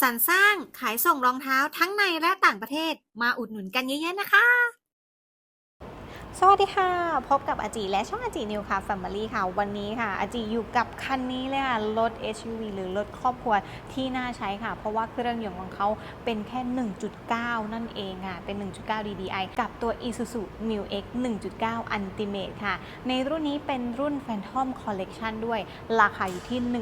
สรรสร้างขายส่งรองเท้าทั้งในและต่างประเทศมาอุดหนุนกันเยอะๆนะคะ สวัสดีค่ะ พบกับอาจีและช่องอาจีนิวค่ะ Family ค่ะ วันนี้ค่ะ อาจีอยู่กับคันนี้เลยค่ะ รถ SUV หรือรถครอบครัวที่น่าใช้ค่ะ เพราะว่าเครื่องยนต์ของเขาเป็นแค่ 1.9 นั่นเองค่ะ เป็น 1.9 DDI กับตัว Isuzu Mu X 1.9 Ultimate ค่ะ ในรุ่นนี้เป็นรุ่น Phantom Collection ด้วย ราคาอยู่ที่ 1 5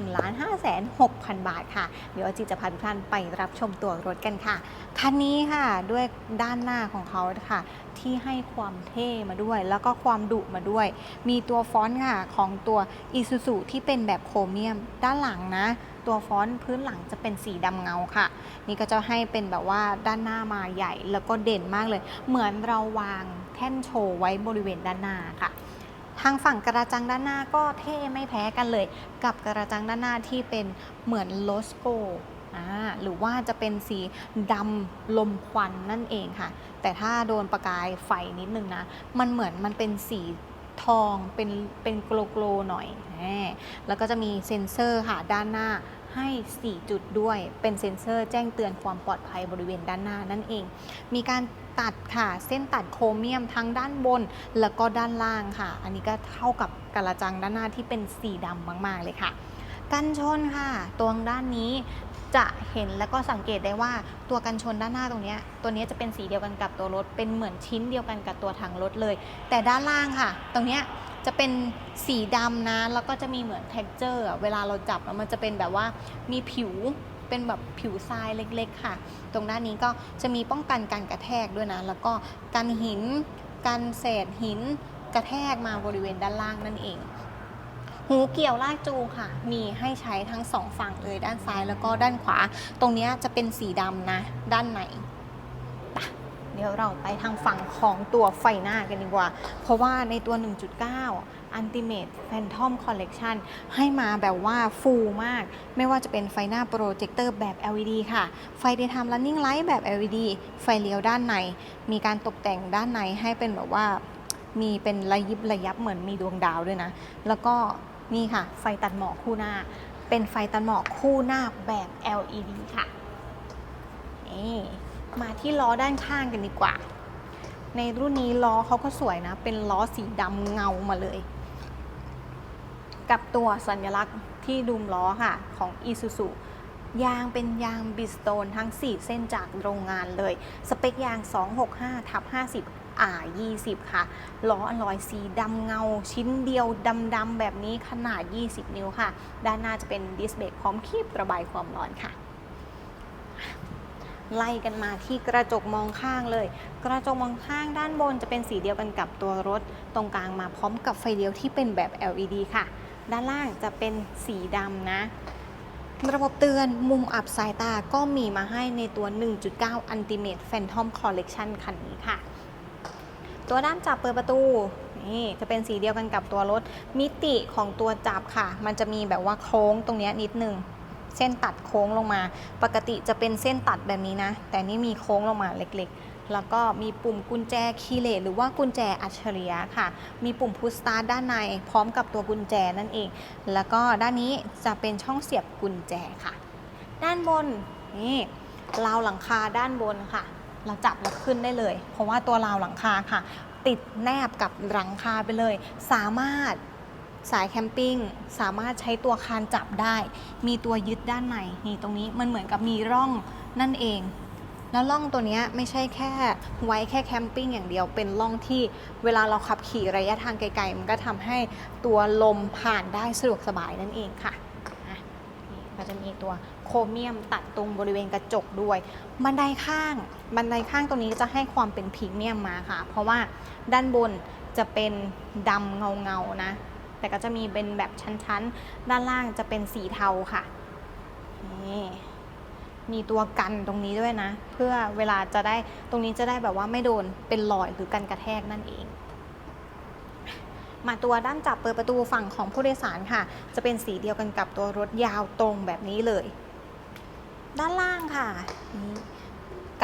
6 0 0 0 บาทค่ะ เดี๋ยวอาจีจะพาทุกท่านไปรับชมตัวรถกันค่ะ คันนี้ค่ะด้วยด้านหน้าของเขาค่ะ ที่ให้ความเท่มาด้วย แล้วก็ความดุมาด้วย มีตัวฟอนต์ค่ะของตัว Isuzu ที่เป็นแบบโครเมียมด้านหลังนะ ตัวฟอนต์พื้นหลังจะเป็นสีดำเงาค่ะ นี่ก็จะให้เป็นแบบว่าด้านหน้ามาใหญ่ แล้วก็เด่นมากเลย เหมือนเราวางแท่นโชว์ไว้บริเวณด้านหน้าค่ะทางฝั่งกระจังด้านหน้าก็เท่ไม่แพ้กันเลย กับกระจังด้านหน้าที่เป็นเหมือนโลสโก หรือว่าจะเป็นสีดำลมควันนั่นเองค่ะ แต่ถ้าโดนประกายไฟนิดนึงนะ มันเหมือนมันเป็นสีทองเป็นเป็นโกลโกลหน่อย แล้วก็จะมีเซ็นเซอร์ค่ะด้านหน้าให้ 4 จุดด้วย เป็นเซ็นเซอร์แจ้งเตือนความปลอดภัยบริเวณด้านหน้านั่นเอง มีการตัดค่ะ เส้นตัดโครเมียมทั้งด้านบน แล้วก็ด้านล่างค่ะ อันนี้ก็เท่ากับกระจังด้านหน้าที่เป็นสีดำมาก ๆ เลยค่ะ กันชนค่ะ ตรงด้านนี้ จะเห็นแล้วก็สังเกตได้ว่าตัวกันชนด้านหน้าตรงนี้ตัวนี้จะเป็นสีเดียวกันกับตัวรถ เป็นเหมือนชิ้นเดียวกันกับตัวถังรถเลย แต่ด้านล่างค่ะ ตรงนี้จะเป็นสีดำนะแล้วก็จะมีเหมือน t e x t อร์เวลาเราจับแล้วมันจะเป็นแบบว่ามีผิวเป็นแบบผิวทรายเล็กๆ ค่ะ ตรงด้านนี้ก็จะมีป้องกันการกระแทกด้วยนะ แล้วก็กันหินกันเศษหินกระแทกมาบริเวณด้านล่างนั่นเอง หูเกี่ยวลากจูงค่ะ มีให้ใช้ทั้งสองฝั่งเลยด้านซ้ายแล้วก็ด้านขวา ตรงนี้จะเป็นสีดำนะ ด้านในไปเดี๋ยวเราไปทางฝั่งของตัวไฟหน้ากันดีกว่า เพราะว่าในตัว 1.9 Ultimate Phantom Collection ให้มาแบบว่าฟูลมาก ไม่ว่าจะเป็นไฟหน้าโปรเจคเตอร์แบบ LED ค่ะ ไฟ Daytime Running Light แบบ LED ไฟเลี้ยวด้านใน มีการตกแต่งด้านในให้เป็นแบบว่า มีเป็นระยิบระยับเหมือนมีดวงดาวด้วยนะ แล้วก็ นี่ค่ะ ไฟตัดหมอกคู่หน้า เป็นไฟตัดหมอกคู่หน้าแบบ LED ค่ะ นี่มาที่ล้อด้านข้างกันดีกว่า ในรุ่นนี้ล้อเขาก็สวยนะ เป็นล้อสีดำเงามาเลย กับตัวสัญลักษณ์ที่ดุมล้อค่ะ ของ Isuzu ยางเป็นยางบิสโตนทั้ง 4 เส้นจากโรงงานเลย สเปคยาง 265ทับ50 อ่า20 ค่ะ ล้ออลอยสีดำเงา ชิ้นเดียวดำๆแบบนี้ขนาด 20 นิ้วค่ะ ด้านหน้าจะเป็นดิสเบรกพร้อมคีบระบายความร้อนค่ะไล่กันมาที่กระจกมองข้างเลย กระจกมองข้างด้านบนจะเป็นสีเดียวกันกับตัวรถ ตรงกลางมาพร้อมกับไฟเลี้ยวที่เป็นแบบ LED ค่ะ ด้านล่างจะเป็นสีดำนะ ระบบเตือนมุมอับสายตาก็มีมาให้ในตัว 1.9 Ultimate Phantom Collection คันนี้ค่ะ ตัวด้านจับเปิดประตูนี่จะเป็นสีเดียวกันกับตัวรถ มิติของตัวจับค่ะ มันจะมีแบบว่าโค้งตรงนี้นิดนึงเส้นตัดโค้งลงมา ปกติจะเป็นเส้นตัดแบบนี้นะ แต่นี่มีโค้งลงมาเล็กๆ แล้วก็มีปุ่มกุญแจคีย์เลสหรือว่ากุญแจอัจฉริยะค่ะ มีปุ่มพุชสตาร์ด้านใน พร้อมกับตัวกุญแจนั่นเอง แล้วก็ด้านนี้จะเป็นช่องเสียบกุญแจค่ะ ด้านบนนี่ราวหลังคาด้านบนค่ะ เราจับแล้วขึ้นได้เลย เพราะว่าตัวราวหลังคาค่ะ ติดแนบกับหลังคาไปเลย สามารถสายแคมปิ้งสามารถใช้ตัวคานจับได้ มีตัวยึดด้านในนี่ตรงนี้มันเหมือนกับมีร่องนั่นเอง แล้วร่องตัวนี้ไม่ใช่แค่ไว้แค่แคมปิ้งอย่างเดียวเป็นร่องที่เวลาเราขับขี่ระยะทางไกลๆ มันก็ทำให้ตัวลมผ่านได้สะดวกสบายนั่นเองค่ะอะนี่ก็จะมีตัว โครเมียมตัดตรงบริเวณกระจกด้วย บันไดข้าง บันไดข้างตรงนี้จะให้ความเป็นพรีเมียมมาค่ะ เพราะว่าด้านบนจะเป็นดำเงาๆนะ แต่ก็จะมีเป็นแบบชั้นๆ ด้านล่างจะเป็นสีเทาค่ะนี่มีตัวกันตรงนี้ด้วยนะ เพื่อเวลาจะได้ตรงนี้จะได้แบบว่าไม่โดนเป็นรอยหรือกันกระแทกนั่นเองมาตัวด้านจับเปิดประตูฝั่งของผู้โดยสารค่ะ จะเป็นสีเดียวกันกับตัวรถยาวตรงแบบนี้เลย ด้านล่างค่ะ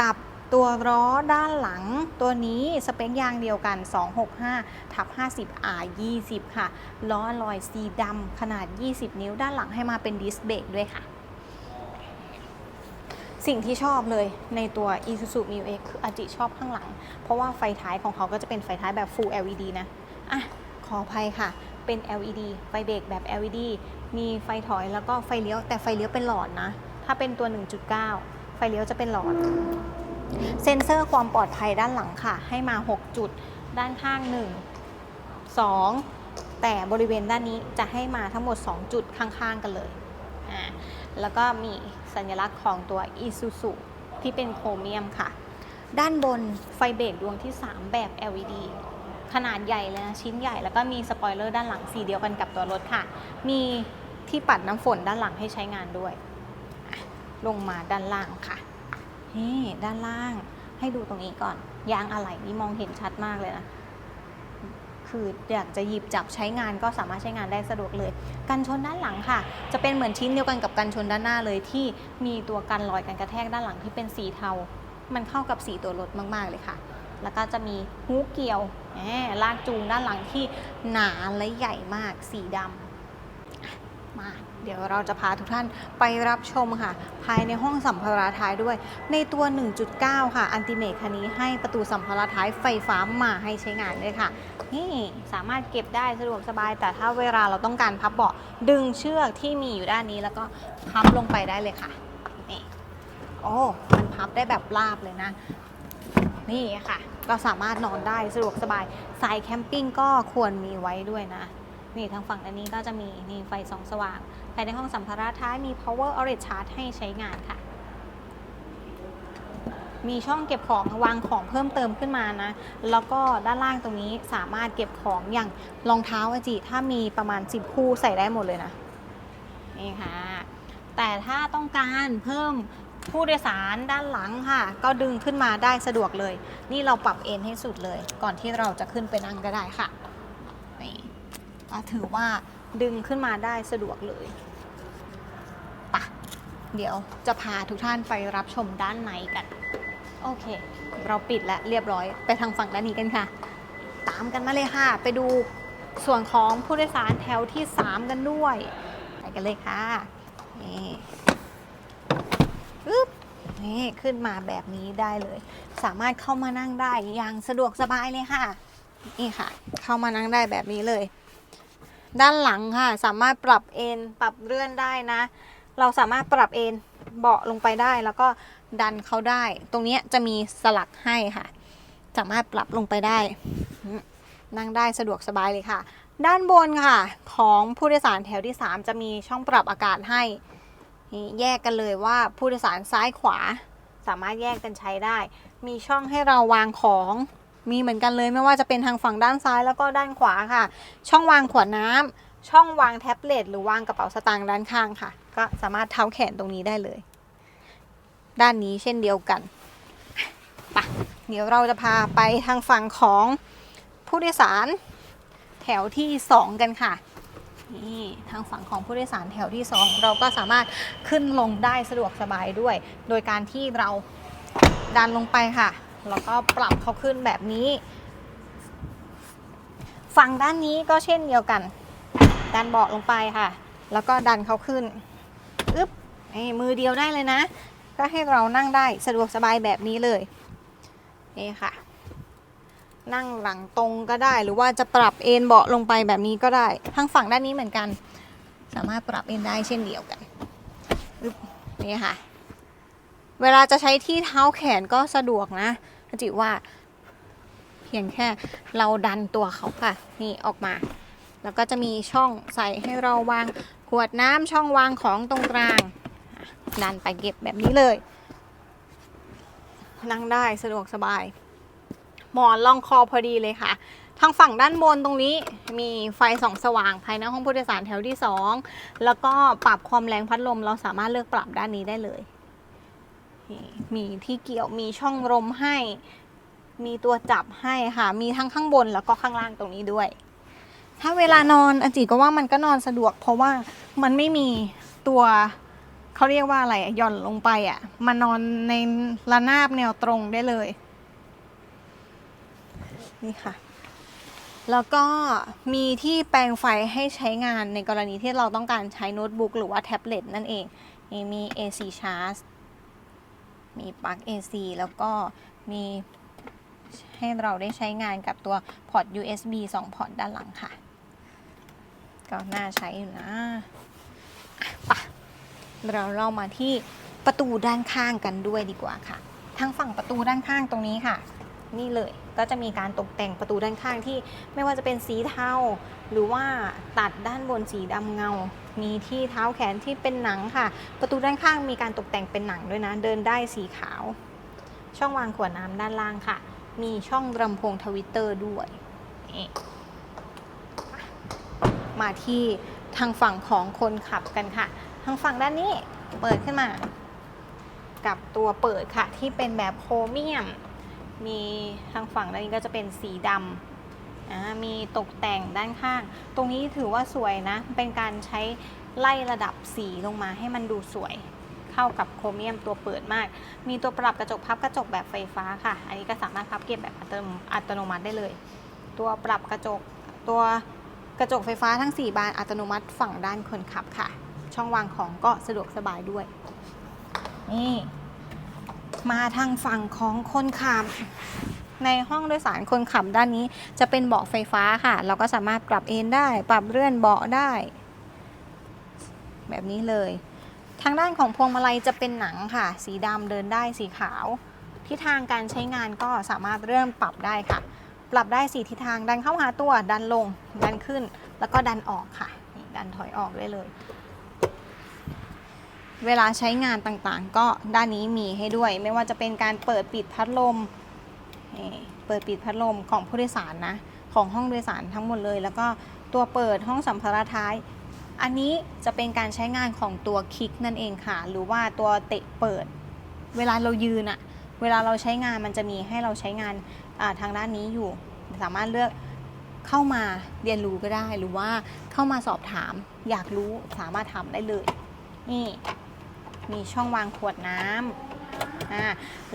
กับตัวล้อด้านหลังตัวนี้สเปคยางเดียวกัน 265ทับ50 R 20ค่ะ ล้อลอยสีดำขนาด 20 นิ้วด้านหลังให้มาเป็นดิสเบรกด้วยค่ะ สิ่งที่ชอบเลยในตัว Isuzu m i X คืออาจิชอบข้างหลัง เพราะว่าไฟท้ายของเขาก็จะเป็นไฟท้ายแบบ Full LED นะ อะ ขออภัยค่ะ เป็น LED ไฟเบรกแบบ LED มีไฟถอยแล้วก็ไฟเลี้ยวแต่ไฟเลี้ยวเป็นหลอดนะ ถ้าเป็นตัว 1.9 ไฟเลี้ยวจะเป็นหลอด เซ็นเซอร์ความปลอดภัยด้านหลังค่ะ ให้มา 6 จุด ด้านข้าง 1 2 แต่บริเวณด้านนี้จะให้มาทั้งหมด 2 จุดข้างๆกันเลยอ่าแล้วก็มีสัญลักษณ์ของตัว Isuzu ที่เป็นโครเมียมค่ะ ด้านบนไฟเบรกดวงที่ 3 แบบ LED ขนาดใหญ่เลยนะ ชิ้นใหญ่แล้วก็มีสปอยเลอร์ด้านหลังสีเดียวกันกับตัวรถค่ะ มีที่ปัดน้ำฝนด้านหลังให้ใช้งานด้วย ลงมาด้านล่างค่ะนี่ด้านล่างให้ดูตรงนี้ก่อน ยางอะไหล่นี่มองเห็นชัดมากเลยนะคืออยากจะหยิบจับใช้งานก็สามารถใช้งานได้สะดวกเลย กันชนด้านหลังค่ะ จะเป็นเหมือนชิ้นเดียวกันกับกันชนด้านหน้าเลยที่มีตัวกันรอยกันกระแทกด้านหลังที่เป็นสีเทา มันเข้ากับสีตัวรถมาก ๆ เลยค่ะ แล้วก็จะมีฮู้เกี่ยวแหมลากจูงด้านหลังที่หนาและใหญ่มากสีดำมา เดี๋ยวเราจะพาทุกท่านไปรับชมค่ะ ภายในห้องสัมภาระท้ายด้วย ในตัว 1.9 ค่ะ อันติเมทคันนี้ให้ประตูสัมภาระท้ายไฟฟ้ามาให้ใช้งานด้วยค่ะ นี่สามารถเก็บได้สะดวกสบาย แต่ถ้าเวลาเราต้องการพับเบาะดึงเชือกที่มีอยู่ด้านนี้แล้วก็พับลงไปได้เลยค่ะนี่โอ้มันพับได้แบบราบเลยนะนี่ค่ะ ก็สามารถนอนได้สะดวกสบายสายแคมปิ้งก็ควรมีไว้ด้วยนะ นี่ทางฝั่งอันนี้ก็จะมีนี่ไฟสองสว่างภายในห้องสัมภาระท้ายมี power outlet charge ให้ใช้งานค่ะ มีช่องเก็บของวางของเพิ่มเติมขึ้นมานะ แล้วก็ด้านล่างตรงนี้สามารถเก็บของอย่างรองเท้าอจิถ้ามีประมาณ 10 คู่ใส่ได้หมดเลยนะ นี่ค่ะ แต่ถ้าต้องการเพิ่มผู้โดยสารด้านหลังค่ะ ก็ดึงขึ้นมาได้สะดวกเลย นี่เราปรับเอนให้สุดเลย ก่อนที่เราจะขึ้นไปนั่งก็ได้ค่ะ ถือว่าดึงขึ้นมาได้สะดวกเลยปะเดี๋ยวจะพาทุกท่านไปรับชมด้านในกัน โอเค เราปิดแล้วเรียบร้อยไปทางฝั่งด้านนี้กันค่ะ ตามกันมาเลยค่ะ ไปดูส่วนของผู้โดยสารแถวที่ 3 กันด้วย ไปกันเลยค่ะ นี่ปึ๊บนี่ขึ้นมาแบบนี้ได้เลย สามารถเข้ามานั่งได้อย่างสะดวกสบายเลยค่ะ นี่ค่ะ เข้ามานั่งได้แบบนี้เลย ด้านหลังค่ะ สามารถปรับเอนปรับเลื่อนได้นะ เราสามารถปรับเอนเบาะลงไปได้แล้วก็ดันเขาได้ ตรงนี้จะมีสลักให้ค่ะ สามารถปรับลงไปได้ นั่งได้สะดวกสบายเลยค่ะ ด้านบนค่ะ ของผู้โดยสารแถวที่ 3 จะมีช่องปรับอากาศให้แยกกันเลยว่าผู้โดยสารซ้ายขวา สามารถแยกกันใช้ได้ มีช่องให้เราวางของ มีเหมือนกันเลยไม่ว่าจะเป็นทางฝั่งด้านซ้ายแล้วก็ด้านขวาค่ะ ช่องวางขวดน้ำช่องวางแท็บเล็ตหรือวางกระเป๋าสตางค์ด้านข้างค่ะ ก็สามารถเท้าแขนตรงนี้ได้เลย ด้านนี้เช่นเดียวกันไปะเดี๋ยวเราจะพาไปทางฝั่งของผู้โดยสารแถวที่ 2 กันค่ะนี่ทางฝั่งของผู้โดยสารแถวที่ 2 เราก็สามารถขึ้นลงได้สะดวกสบายด้วย โดยการที่เราดันลงไปค่ะ แล้วก็ปรับเขาขึ้นแบบนี้ ฝั่งด้านนี้ก็เช่นเดียวกัน ดันเบาะลงไปค่ะ แล้วก็ดันเขาขึ้นอึ๊บมือเดียวได้เลยนะ ก็ให้เรานั่งได้สะดวกสบายแบบนี้เลยนี่ค่ะ นั่งหลังตรงก็ได้ หรือว่าจะปรับเอนเบาะลงไปแบบนี้ก็ได้ทางฝั่งด้านนี้เหมือนกัน สามารถปรับเอนได้เช่นเดียวกันอึ๊บนี่ค่ะ เวลาจะใช้ที่เท้าแขนก็สะดวกนะ จิว่า เพียงแค่เราดันตัวเขาค่ะ นี่ออกมา แล้วก็จะมีช่องใส่ให้เราวางขวดน้ำช่องวางของตรงกลาง ดันไปเก็บแบบนี้เลย นั่งได้สะดวกสบาย หมอนรองคอพอดีเลยค่ะทางฝั่งด้านบนตรงนี้มีไฟส่องสว่างภายในห้องผู้โดยสารแถวที่ 2 แล้วก็ปรับความแรงพัดลมเราสามารถเลือกปรับด้านนี้ได้เลย นี่มีที่เกี่ยวมีช่องลมให้ มีตัวจับให้ค่ะ มีทั้งข้างบนแล้วก็ข้างล่างตรงนี้ด้วย ถ้าเวลานอนอจีก็ว่ามันก็นอนสะดวก เพราะว่ามันไม่มีตัวเขาเรียกว่าอะไรหย่อนลงไปอะมานอนในระนาบแนวตรงได้เลย นี่ค่ะ แล้วก็มีที่แปลงไฟให้ใช้งานในกรณีที่เราต้องการใช้โน้ตบุ๊กหรือว่าแท็บเล็ตนั่นเอง มี AC charge มีปลั๊ก AC แล้วก็มีให้เราได้ใช้งานกับตัวพอร์ต USB 2 พอร์ตด้านหลังค่ะ ก็น่าใช้อยู่นะอะไปะเราเรามาที่ประตูด้านข้างกันด้วยดีกว่าค่ะ ทางฝั่งประตูด้านข้างตรงนี้ค่ะ นี่เลย ก็จะมีการตกแต่งประตูด้านข้างที่ไม่ว่าจะเป็นสีเทาหรือว่าตัดด้านบนสีดำเงา มีที่เท้าแขนที่เป็นหนังค่ะ ประตูด้านข้างมีการตกแต่งเป็นหนังด้วยนะ เดินได้สีขาว ช่องวางขวดน้ำด้านล่างค่ะ มีช่องลำโพงทวิตเตอร์ด้วยมาที่ทางฝั่งของคนขับกันค่ะ ทางฝั่งด้านนี้เปิดขึ้นมา กับตัวเปิดค่ะที่เป็นแบบโครเมียม มีทางฝั่งด้านนี้ก็จะเป็นสีดำมีตกแต่งด้านข้าง ตรงนี้ถือว่าสวยนะ เป็นการใช้ไล่ระดับสีลงมาให้มันดูสวยเข้ากับโครเมียมตัวเปิดมาก มีตัวปรับกระจกพับกระจกแบบไฟฟ้าค่ะ อันนี้ก็สามารถพับเก็บแบบอัตโนอัตโนมัติได้เลย ตัวปรับกระจกตัวกระจกไฟฟ้าทั้ง 4 บานอัตโนมัติฝั่งด้านคนขับค่ะ ช่องวางของก็สะดวกสบายด้วย นี่ มาทางฝั่งของคนขับ ในห้องโดยสารคนขับด้านนี้จะเป็นเบาะไฟฟ้าค่ะ เราก็สามารถปรับเอนได้ ปรับเลื่อนเบาะได้ แบบนี้เลย ทางด้านของพวงมาลัยจะเป็นหนังค่ะ สีดำเดินได้สีขาว ทิศทางการใช้งานก็สามารถเริ่มปรับได้ค่ะ ปรับได้สีทิศทางดันเข้าหาตัวดันลง ดันขึ้น แล้วก็ดันออกค่ะดันถอยออกได้เลย เวลาใช้งานต่างๆ ก็ด้านนี้มีให้ด้วย ไม่ว่าจะเป็นการเปิดปิดพัดลม เปิดปิดพัดลมของผู้โดยสารนะ ของห้องโดยสารทั้งหมดเลย แล้วก็ตัวเปิดห้องสัมภาระท้าย อันนี้จะเป็นการใช้งานของตัวคลิกนั่นเองค่ะ หรือว่าตัวเตะเปิด เวลาเรายืนอะเวลาเราใช้งานมันจะมีให้เราใช้งานทางด้านนี้อยู่ สามารถเลือกเข้ามาเรียนรู้ก็ได้ หรือว่าเข้ามาสอบถามอยากรู้สามารถทำได้เลยนี่ มีช่องวางขวดน้ำอ่า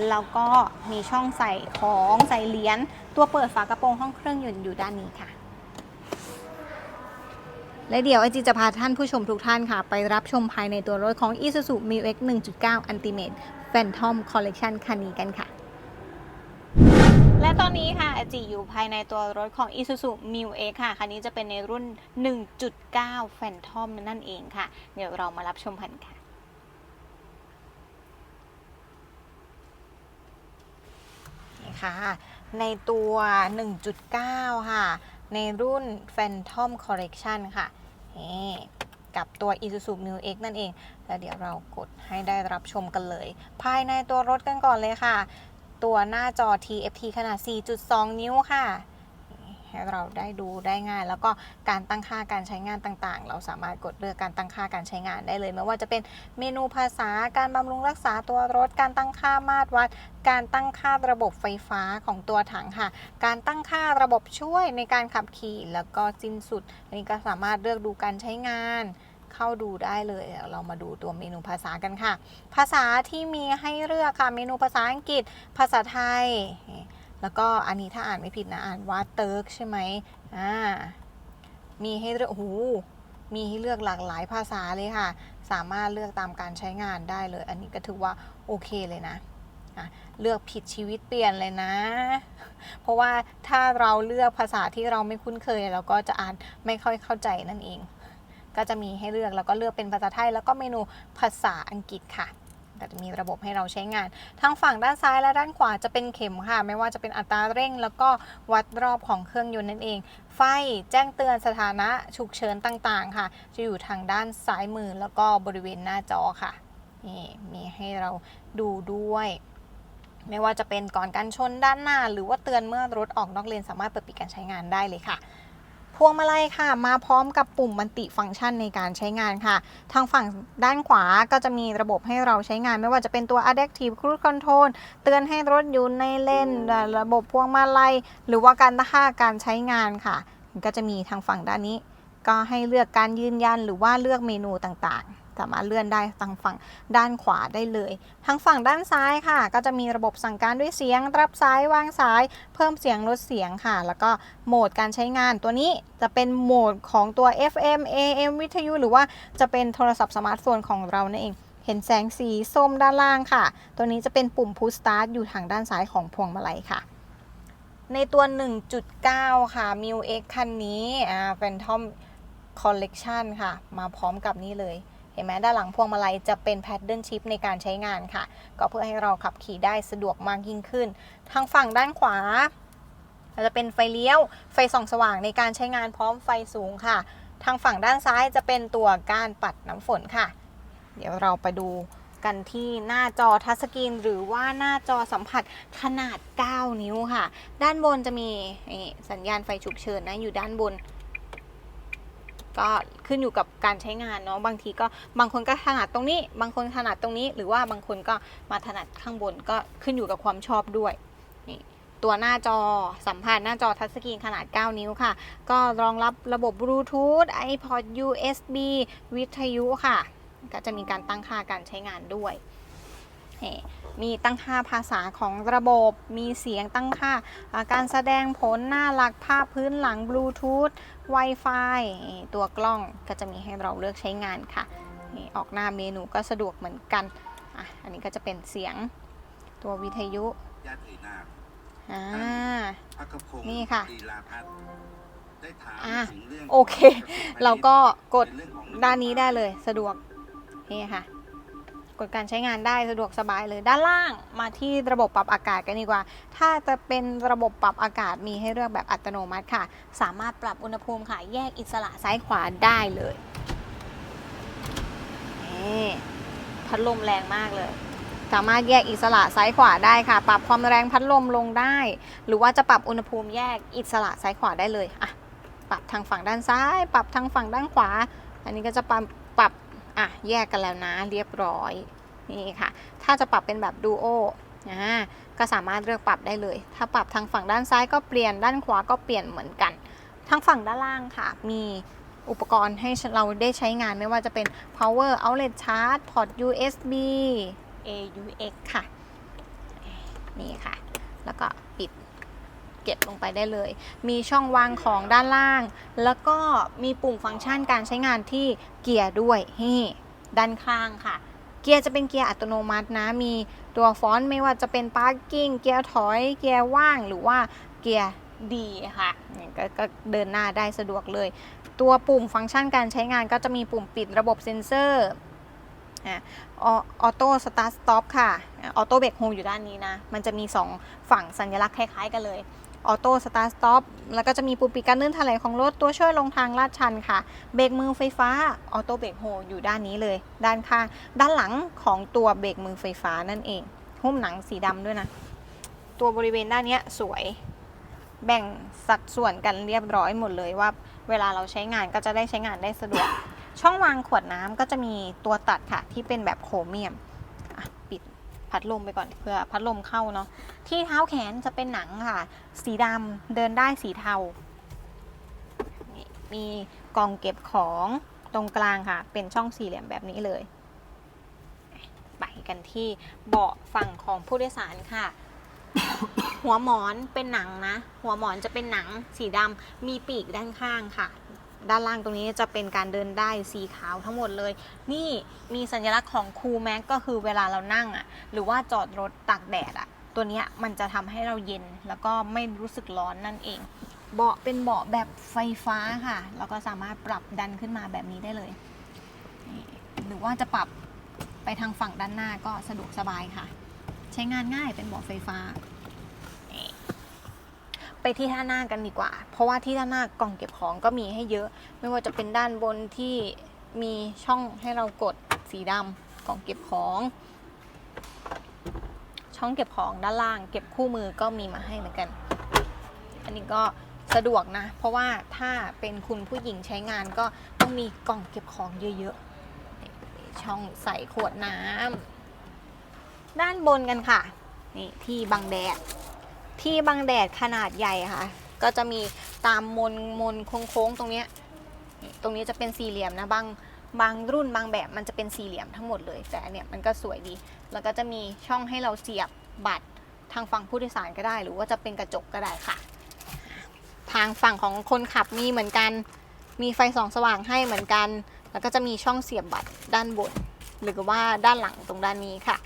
แล้วก็มีช่องใส่ของใส่เหรียญตัวเปิดฝากระโปรงห้องเครื่องยนต์อยู่ด้านนี้ค่ะ และเดี๋ยวไอจีจะพาท่านผู้ชมทุกท่านค่ะ ไปรับชมภายในตัวรถของ Isuzu Mu X 1.9 Ultimate Phantom Collection คันนี้กันค่ะและตอนนี้ค่ะไอจีอยู่ภายในตัวรถของ Isuzu Mu X ค่ะ คันนี้จะเป็นในรุ่น 1.9 Phantom นั่นเองค่ะ เดี๋ยวเรามารับชมกันค่ะ คะ ในตัว 1.9 ค่ะ ในรุ่น Phantom Collection ค่ะนี่กับตัว Isuzu Mu X นั่นเอง แล้วเดี๋ยวเรากดให้ได้รับชมกันเลย ภายในตัวรถกันก่อนเลยค่ะ ตัวหน้าจอ TFT ขนาด 4.2 นิ้วค่ะ ให้เราได้ดูได้ง่าย แล้วก็การตั้งค่าการใช้งานต่างๆ เราสามารถกดเลือกการตั้งค่าการใช้งานได้เลย ไม่ว่าจะเป็นเมนูภาษาการบำรุงรักษาตัวรถ การตั้งค่ามาตรวัด การตั้งค่าระบบไฟฟ้าของตัวถังค่ะ การตั้งค่าระบบช่วยในการขับขี่แล้วก็สิ้นสุดนี้ก็สามารถเลือกดูการใช้งานเข้าดูได้เลย เรามาดูตัวเมนูภาษากันค่ะ ภาษาที่มีให้เลือกค่ะ เมนูภาษาอังกฤษ ภาษาไทย แล้วก็อันนี้ถ้าอ่านไม่ผิดนะอ่านว่าเติร์กใช่ไหมอ่ามีให้เลือกโอ้โหมีให้เลือกหลากหลายภาษาเลยค่ะ สามารถเลือกตามการใช้งานได้เลย อันนี้ก็ถือว่าโอเคเลยนะอะเลือกผิดชีวิตเปลี่ยนเลยนะ เพราะว่าถ้าเราเลือกภาษาที่เราไม่คุ้นเคย เราก็จะอ่านไม่ค่อยเข้าใจนั่นเอง ก็จะมีให้เลือกแล้วก็เลือกเป็นภาษาไทย แล้วก็เมนูภาษาอังกฤษค่ะ ก็จะมีระบบให้เราใช้งาน ทั้งฝั่งด้านซ้ายและด้านขวาจะเป็นเข็มค่ะ ไม่ว่าจะเป็นอัตราเร่ง แล้วก็วัดรอบของเครื่องยนต์นั่นเอง ไฟแจ้งเตือนสถานะฉุกเฉินต่างๆ ค่ะ จะอยู่ทางด้านซ้ายมือแล้วก็บริเวณหน้าจอค่ะนี่มีให้เราดูด้วยไม่ว่าจะเป็นก่อนการชนด้านหน้า หรือว่าเตือนเมื่อรถออกนอกเลนสามารถเปิดปิดการใช้งานได้เลยค่ะ พวงมาลัยค่ะ มาพร้อมกับปุ่มมัลติฟังก์ชันในการใช้งานค่ะ ทางฝั่งด้านขวาก็จะมีระบบให้เราใช้งาน ไม่ว่าจะเป็นตัว Adaptive Cruise Control เตือนให้รถอยู่ในเลนระบบพวงมาลัย หรือว่าการต่าการใช้งานค่ะ ก็จะมีทางฝั่งด้านนี้ ก็ให้เลือกการยืนยันหรือว่าเลือกเมนูต่างๆ สามารถเลื่อนได้ทางฝั่งด้านขวาได้เลย ทางฝั่งด้านซ้ายค่ะ ก็จะมีระบบสั่งการด้วยเสียง รับสายวางสาย เพิ่มเสียงลดเสียงค่ะ แล้วก็โหมดการใช้งานตัวนี้จะเป็นโหมดของตัว FM AM วิทยุ หรือว่าจะเป็นโทรศัพท์สมาร์ทโฟนของเรานั่นเองเห็นแสงสีส้มด้านล่างค่ะ ตัวนี้จะเป็นปุ่ม push start อยู่ทางด้านซ้ายของพวงมาลัยค่ะ ในตัว 1.9 ค่ะ m i u X คันนี้อ่า Phantom Collection ค่ะ มาพร้อมกับนี่เลย เห็นไหมด้านหลังพวงมาลัยจะเป็น Paddle Shift ในการใช้งานค่ะ ก็เพื่อให้เราขับขี่ได้สะดวกมากยิ่งขึ้น ทางฝั่งด้านขวาจะเป็นไฟเลี้ยว ไฟส่องสว่างในการใช้งานพร้อมไฟสูงค่ะ ทางฝั่งด้านซ้ายจะเป็นตัวก้านปัดน้ำฝนค่ะ เดี๋ยวเราไปดูกันที่หน้าจอทัชสกรีนหรือว่าหน้าจอสัมผัสขนาด 9 นิ้วค่ะ ด้านบนจะมีสัญญาณไฟฉุกเฉินนะอยู่ด้านบน ก็ขึ้นอยู่กับการใช้งานเนาะบางทีก็บางคนก็ถนัดตรงนี้ บางคนถนัดตรงนี้ หรือว่าบางคนก็มาถนัดข้างบนก็ขึ้นอยู่กับความชอบด้วยนี่ตัวหน้าจอสัมผัสหน้าจอทัชสกรีนขนาด 9 นิ้วค่ะ ก็รองรับระบบบลูทูธ iPod USB วิทยุค่ะ ก็จะมีการตั้งค่าการใช้งานด้วย มีตั้งค่าภาษาของระบบ มีเสียงตั้งค่าอ่า การแสดงผลหน้าหลักภาพพื้นหลังบลูทูธ Wi-Fi นี่ตัวกล้องก็จะมีให้เราเลือกใช้งานค่ะนี่ออกหน้าเมนูก็สะดวกเหมือนกันอะอันนี้ก็จะเป็นเสียงตัววิทยุญาตินาคอ่าพักพงศ์นี่ค่ะลีลาพัฒน์ได้ถามอะถึงเรื่องโอเค เราก็กดในเรื่องของด้านนี้ได้เลยสะดวก นี่ค่ะ กดการใช้งานได้สะดวกสบายเลยด้านล่างมาที่ระบบปรับอากาศกันดีกว่า ถ้าจะเป็นระบบปรับอากาศมีให้เลือกแบบอัตโนมัติค่ะ สามารถปรับอุณหภูมิค่ะ แยกอิสระซ้ายขวาได้เลยพัดลมแรงมากเลย สามารถแยกอิสระซ้ายขวาได้ค่ะ ปรับความแรงพัดลมลงได้ หรือว่าจะปรับอุณหภูมิแยกอิสระซ้ายขวาได้เลยอะปรับทางฝั่งด้านซ้าย ปรับทางฝั่งด้านขวา อันนี้ก็จะปรับปรับ อะแยกกันแล้วนะเรียบร้อยนี่ค่ะ ถ้าจะปรับเป็นแบบดูโออ่าก็สามารถเลือกปรับได้เลย ถ้าปรับทางฝั่งด้านซ้ายก็เปลี่ยนด้านขวาก็เปลี่ยนเหมือนกัน ทางฝั่งด้านล่างค่ะ มีอุปกรณ์ให้เราได้ใช้งานไม่ว่าจะเป็น power outlet charge port USB AUX ค่ะ นี่ค่ะ แล้วก็ปิด เก็บลงไปได้เลย มีช่องวางของด้านล่าง แล้วก็มีปุ่มฟังก์ชันการใช้งานที่เกียร์ด้วยนี่ด้านข้างค่ะ เกียร์จะเป็นเกียร์อัตโนมัตินะ มีตัวฟอนต์ไม่ว่าจะเป็น parking เกียร์ถอยเกียร์ว่างหรือว่าเกียร์ดีค่ะกก็เดินหน้าได้สะดวกเลย ตัวปุ่มฟังก์ชันการใช้งานก็จะมีปุ่มปิดระบบเซ็นเซอร์ออโต้สตาร์ทสต็อปค่ะ ออโต้เบรกโฮอยู่ด้านนี้นะ มันจะมี 2 ฝั่งสัญลักษณ์คล้าย ๆ กันเลย ออโต้สตาร์ทสต็อปแล้วก็จะมีปุ่มปิดการเลื่อนถลายของรถตัวช่วยลงทางลาดชันค่ะ เบรกมือไฟฟ้าออโต้เบรกโฮอยู่ด้านนี้เลย ด้านข้าง ด้านหลังของตัวเบรกมือไฟฟ้านั่นเอง หุ้มหนังสีดำด้วยนะ ตัวบริเวณด้านเนี้ยสวย แบ่งสัดส่วนกันเรียบร้อยหมดเลยว่า เวลาเราใช้งานก็จะได้ใช้งานได้สะดวก ช่องวางขวดน้ำก็จะมีตัวตัดค่ะที่เป็นแบบโครเมียม พัดลมไปก่อนเพื่อพัดลมเข้าเนาะที่เท้าแขนจะเป็นหนังค่ะ สีดำเดินได้สีเทา มีกล่องเก็บของตรงกลางค่ะ เป็นช่องสี่เหลี่ยมแบบนี้เลย ไปกันที่เบาะฝั่งของผู้โดยสารค่ะ หัวหมอนเป็นหนังนะ หัวหมอนจะเป็นหนังสีดำมีปีกด้านข้างค่ะ ด้านล่างตรงนี้จะเป็นการเดินได้สีขาวทั้งหมดเลย นี่มีสัญลักษณ์ของคูแม็กก็คือเวลาเรานั่งอะหรือว่าจอดรถตากแดดอะตัวนี้มันจะทำให้เราเย็นแล้วก็ไม่รู้สึกร้อนนั่นเอง เบาะเป็นเบาะแบบไฟฟ้าค่ะแล้วก็สามารถปรับดันขึ้นมาแบบนี้ได้เลย หรือว่าจะปรับไปทางฝั่งด้านหน้าก็สะดวกสบายค่ะ ใช้งานง่ายเป็นเบาะไฟฟ้า ไปที่ท่าหน้ากันดีกว่า เพราะว่าที่ท่าหน้ากล่องเก็บของก็มีให้เยอะ ไม่ว่าจะเป็นด้านบนที่มีช่องให้เรากดสีดำกล่องเก็บของ ช่องเก็บของด้านล่าง เก็บคู่มือก็มีมาให้เหมือนกัน อันนี้ก็สะดวกนะ เพราะว่าถ้าเป็นคุณผู้หญิงใช้งานก็ต้องมีกล่องเก็บของเยอะๆ ช่องใส่ขวดน้ำด้านบนกันค่ะ นี่ที่บังแดด ที่บังแดดขนาดใหญ่ค่ะ ก็จะมีตามมนมนโค้งๆตรงเนี้ยตรงนี้จะเป็นสี่เหลี่ยมนะบางบางรุ่นบางแบบมันจะเป็นสี่เหลี่ยมทั้งหมดเลย แต่เนี้ยมันก็สวยดี แล้วก็จะมีช่องให้เราเสียบบัตรทางฝั่งผู้โดยสารก็ได้ หรือว่าจะเป็นกระจกก็ได้ค่ะ ทางฝั่งของคนขับมีเหมือนกัน มีไฟส่องสว่างให้เหมือนกัน แล้วก็จะมีช่องเสียบบัตรด้านบน หรือว่าด้านหลังตรงด้านนี้ค่ะ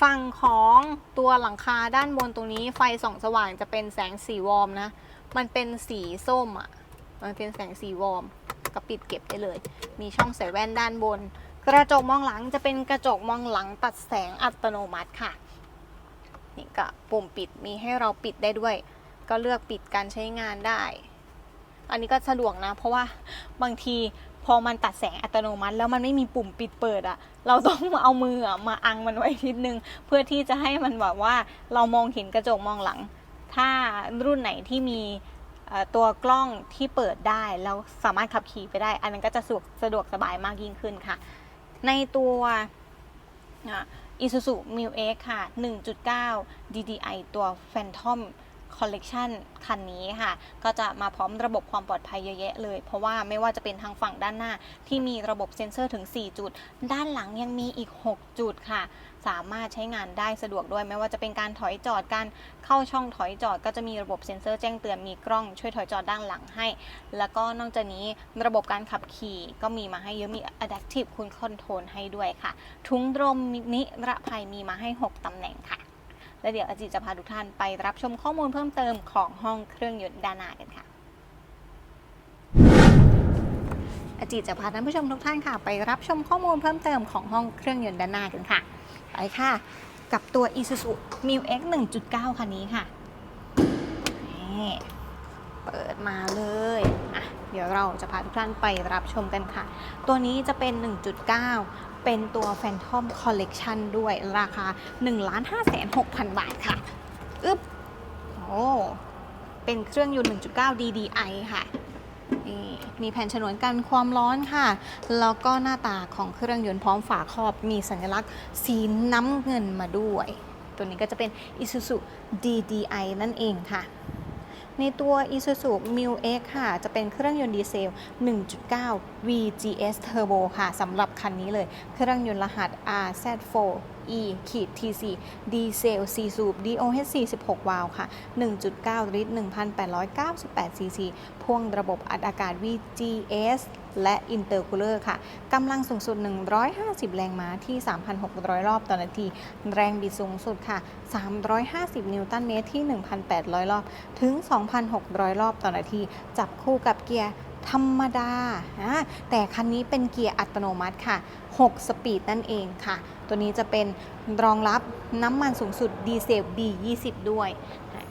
ฝั่งของตัวหลังคาด้านบนตรงนี้ไฟส่องสว่างจะเป็นแสงสีวอร์มนะ มันเป็นสีส้มอะ่ะ มันเป็นแสงสีวอร์มก็ปิดเก็บได้เลย มีช่องใส่แว่นด้านบน กระจกมองหลังจะเป็นกระจกมองหลังตัดแสงอัตโนมัติค่ะ นี่ก็ปุ่มปิดมีให้เราปิดได้ด้วย ก็เลือกปิดการใช้งานได้ อันนี้ก็สะดวกนะ เพราะว่าบางที พอมันตัดแสงอัตโนมัติ แล้วมันไม่มีปุ่มปิดเปิดอะเราต้องเอามือมาอังมันไว้นิดนึง เพื่อที่จะให้มันแบบว่าเรามองเห็นกระจกมองหลัง ถ้ารุ่นไหนที่มีตัวกล้องที่เปิดได้แล้วสามารถขับขี่ไปได้ อันนั้นก็จะสะดวกสะดวกสบายมากยิ่งขึ้นค่ะ ในตัวอ Isuzu m u X ค่ะ 1.9 DDI ตัว Phantom Collection คันนี้ค่ะ ก็จะมาพร้อมระบบความปลอดภัยเยอะแยะเลย เพราะว่าไม่ว่าจะเป็นทางฝั่งด้านหน้า ที่มีระบบเซ็นเซอร์ถึง 4 จุด ด้านหลังยังมีอีก 6 จุดค่ะ สามารถใช้งานได้สะดวกด้วย ไม่ว่าจะเป็นการถอยจอดการเข้าช่องถอยจอด ก็จะมีระบบเซ็นเซอร์แจ้งเตือนมีกล้องช่วยถอยจอดด้านหลังให้ แล้วก็นอกจากนี้ระบบการขับขี่ก็มีมาให้เยอะมี Adaptive Cruise Control ให้ด้วยค่ะถุงลมนิรภัยมีมาให้ 6ตำแหน่งค่ะ และเดี๋ยวอาจิจะพาทุกท่านไปรับชมข้อมูลเพิ่มเติมของห้องเครื่องยนต์ด้านหน้ากันค่ะอาจิจะพาท่านผู้ชมทุกท่านค่ะ ไปรับชมข้อมูลเพิ่มเติมของห้องเครื่องยนต์ด้านหน้ากันค่ะไปค่ะ กับตัว Isuzu m u X 1.9 คันนี้ค่ะนี่เปิดมาเลยอะเดี๋ยวเราจะพาทุกท่านไปรับชมกันค่ะ ตัวนี้จะเป็น 1.9 เป็นตัว Phantom Collection ด้วยราคา 1 5 6 0 0 0 บาทค่ะ อึ๊บ โอ้ เป็นเครื่องยนต์ 1.9 DDI ค่ะนี่มีแผ่นฉนวนกันความร้อนค่ะ แล้วก็หน้าตาของเครื่องยนต์พร้อมฝาครอบ มีสัญลักษณ์สีน้ำเงินมาด้วย ตัวนี้ก็จะเป็น Isuzu DDI นั่นเองค่ะ ในตัว Isuzu m u X ค่ะ จะเป็นเครื่องยนต์ดีเซล 1.9 VGS Turbo ค่ะสำหรับคันนี้เลย เครื่องยนต์รหัส RZ4 E TC ดีเซล4สูบ DOHC 16วาล์วค่ะ 1.9 ลิตร 1,898ซีซีพ่วงระบบอัดอากาศ VGS และ Intercooler ค่ะกำลังสูงสุด 150 แรงม้าที่ 3,600 รอบต่อนาที แรงบิดสูงสุดค่ะ 350 นิวตันเมตรที่ 1,800 รอบ ถึง 2,600 รอบต่อนาที จับคู่กับเกียร์ธรรมดาอ่าแต่คันนี้เป็นเกียร์อัตโนมัติค่ะ 6 สปีดนั่นเองค่ะ ตัวนี้จะเป็นรองรับน้ำมันสูงสุดดีเซล B20 ด้วย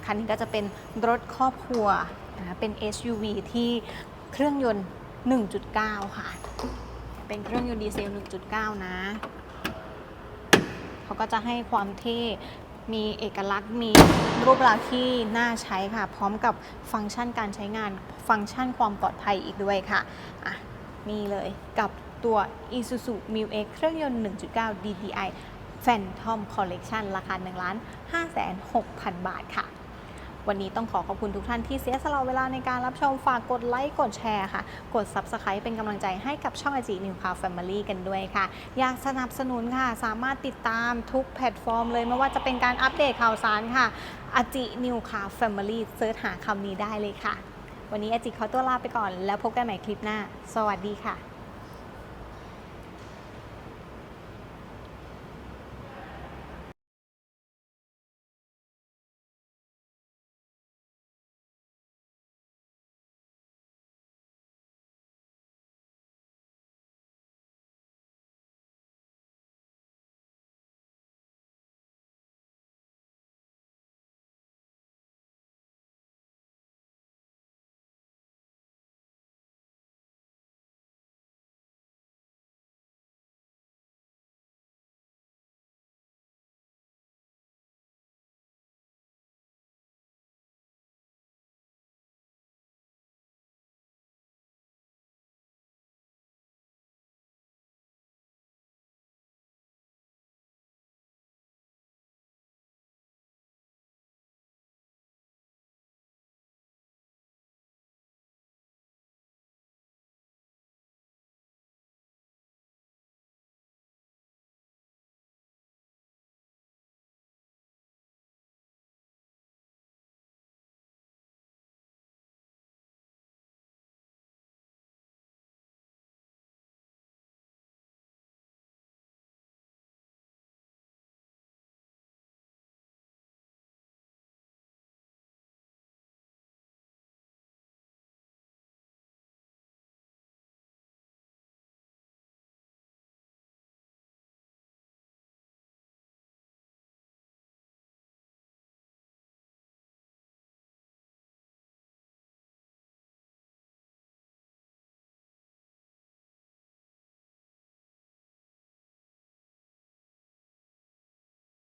คันนี้ก็จะเป็นรถครอบครัว เป็น SUV ที่เครื่องยนต์ 1.9 ค่ะ เป็นเครื่องยนต์ดีเซล 1.9 นะ เขาก็จะให้ความเท่มีเอกลักษณ์มีรูปลักษณ์ที่น่าใช้ค่ะ พร้อมกับฟังก์ชันการใช้งานฟังก์ชันความปลอดภัยอีกด้วยค่ะ อะ นี่เลยกับ ตัว Isuzu m u X เครื่องยนต์ 1.9 DDI Phantom Collection ราคา1ล้าน5 6 0 0 0 บาทค่ะ วันนี้ต้องขอขอบคุณทุกท่านที่เสียสละเวลาในการรับชมฝากกดไลค์ กดแชร์ค่ะ กด Subscribe เป็นกำลังใจให้กับช่องอจินิวคา Family กันด้วยค่ะ อยากสนับสนุนค่ะ สามารถติดตามทุกแพลตฟอร์มเลยไม่ว่าจะเป็นการอัปเดตข่าวสารค่ะอจินิวคา Family เซิร์ชหาคำนี้ได้เลยค่ะ วันนี้อจิขอตัวลาไปก่อนแล้วพบกันใหม่คลิปหน้า สวัสดีค่ะ